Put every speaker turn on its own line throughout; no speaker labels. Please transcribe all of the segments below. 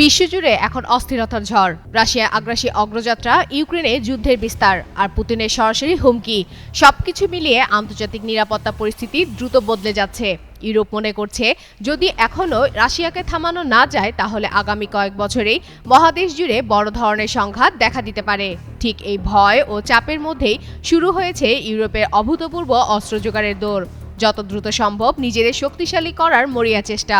বিশ্বজুড়ে এখন অস্থিরতার ঝড়। রাশিয়া আগ্রাসী অগ্রযাত্রা, ইউক্রেনে যুদ্ধের বিস্তার আর পুতিনের সরাসরি হুমকি। সবকিছু মিলিয়ে আন্তর্জাতিক নিরাপত্তা পরিস্থিতি দ্রুত বদলে যাচ্ছে। ইউরোপ মনে করছে, যদি এখনও রাশিয়াকে থামানো না যায়, তাহলে আগামী কয়েক বছরেই মহাদেশ জুড়ে বড় ধরনের সংঘাত দেখা দিতে পারে। ঠিক এই ভয় ও চাপের মধ্যেই শুরু হয়েছে ইউরোপের অভূতপূর্ব অস্ত্র জোগাড়ের দৌড়। যত দ্রুত সম্ভব নিজেদের শক্তিশালী করার মরিয়া চেষ্টা।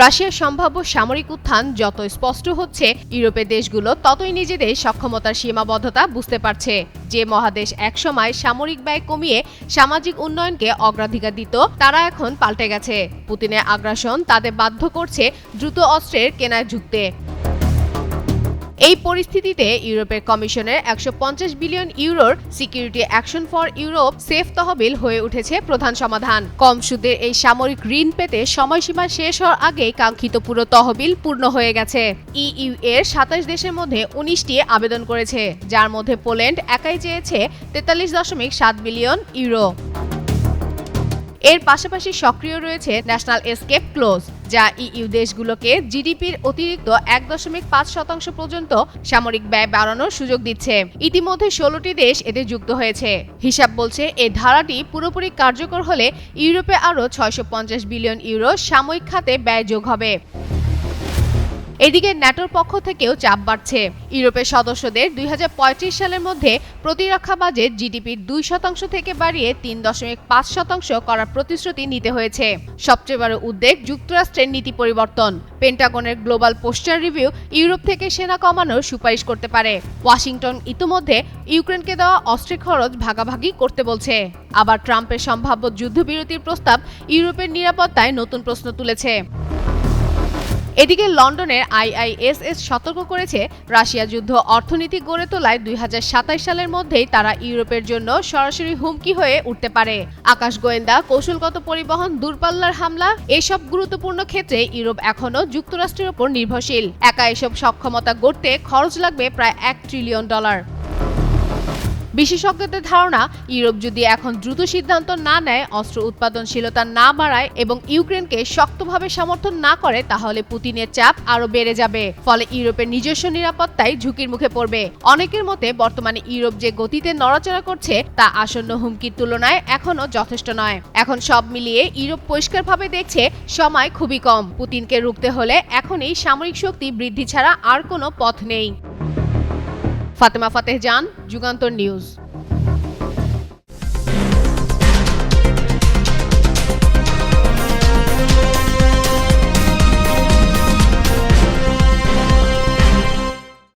রাশিয়ার সম্ভাব্য সামরিক উত্থান যত স্পষ্ট হচ্ছে ইউরোপের দেশগুলো ততই নিজেদের সক্ষমতার সীমাবদ্ধতা বুঝতে পারছে। যে মহাদেশ একসময় সামরিক ব্যয় কমিয়ে সামাজিক উন্নয়নকে অগ্রাধিকার দিত তারা এখন পাল্টে গেছে। পুতিনের আগ্রাসন তাদের বাধ্য করছে দ্রুত অস্ত্রের কেনায় ঝুঁকতে এই পরিস্থিতিতে ইউরোপের কমিশনের একশো পঞ্চাশ billion ইউরোর security action for Europe safe তহবিল হয়ে উঠেছে প্রধান সমাধান। কম সুদের এই সামরিক ঋণ পেতে সময়সীমা শেষ হওয়ার আগেই কাঙ্ক্ষিত পুরো তহবিল পূর্ণ হয়ে গেছে। ইইউ এর সাতাশ দেশের মধ্যে উনিশটি আবেদন করেছে, যার মধ্যে পোল্যান্ড একাই চেয়েছে তেতাল্লিশ দশমিক সাত বিলিয়ন ইউরো। এর পাশাপাশি সক্রিয় রয়েছে ন্যাশনাল এসকেপ ক্লোজ। যা ইইউ দেশগুলোকে জিডিপির অতিরিক্ত এক দশমিক পাঁচ শতাংশ পর্যন্ত সামরিক ব্যয় বাড়ানোর সুযোগ দিচ্ছে। ইতিমধ্যে ষোলোটি দেশ এতে যুক্ত হয়েছে। হিসাব বলছে এই ধারাটি পুরোপুরি কার্যকর হলে ইউরোপে আরও ছয়শো পঞ্চাশ বিলিয়ন ইউরো সাময়িক খাতে ব্যয় যোগ হবে। এদিকে ন্যাটোর পক্ষ থেকেও চাপ বাড়ছে। ইউরোপের সদস্যদের দুই হাজার পঁয়ত্রিশ সালের মধ্যে প্রতিরক্ষা বাজেট জিডিপির দুই শতাংশ থেকে বাড়িয়ে তিন দশমিক পাঁচ শতাংশ করার প্রতিশ্রুতি নিতে হয়েছে। সবচেয়ে বড় উদ্বেগ যুক্তরাষ্ট্রের নীতি পরিবর্তন। পেন্টাগনের গ্লোবাল পোস্টার রিভিউ ইউরোপ থেকে সেনা কমানোর সুপারিশ করতে পারে। ওয়াশিংটন ইতোমধ্যে ইউক্রেনকে দেওয়া অস্ত্রের খরচ ভাগাভাগি করতে বলছে। আবার ট্রাম্পের সম্ভাব্য যুদ্ধবিরতির প্রস্তাব ইউরোপের নিরাপত্তায় নতুন প্রশ্ন তুলেছে। এদিকে লন্ডনের আইআইএসএস সতর্ক করেছে, রাশিয়া যুদ্ধ অর্থনীতি গড়ে তোলায় দু হাজার সাতাশ সালের মধ্যেই তারা ইউরোপের জন্য সরাসরি হুমকি হয়ে উঠতে পারে। আকাশ গোয়েন্দা, কৌশলগত পরিবহন, দূরপাল্লার হামলা, এসব গুরুত্বপূর্ণ ক্ষেত্রে ইউরোপ এখনও যুক্তরাষ্ট্রের উপর নির্ভরশীল। একা এসব সক্ষমতা গড়তে খরচ লাগবে প্রায় এক ট্রিলিয়ন ডলার। বিশেষজ্ঞদের ধারণা, ইউরোপ যদি এখন দ্রুত সিদ্ধান্ত না নেয়, অস্ত্র উৎপাদনশীলতা না বাড়ায় এবং ইউক্রেনকে শক্তভাবে সমর্থন না করে, তাহলে পুতিনের চাপ আরও বেড়ে যাবে। ফলে ইউরোপের নিজস্ব নিরাপত্তায় ঝুঁকির মুখে পড়বে। অনেকের মতে, বর্তমানে ইউরোপ যে গতিতে নড়াচড়া করছে, তা আসন্ন হুমকির তুলনায় এখনও যথেষ্ট নয়। এখন সব মিলিয়ে ইউরোপ পরিষ্কারভাবে দেখছে, সময় খুবই কম। পুতিনকে রুখতে হলে এখনই সামরিক শক্তি বৃদ্ধি ছাড়া আর কোনো পথ নেই। Fátima Faterdian, Jugantor News.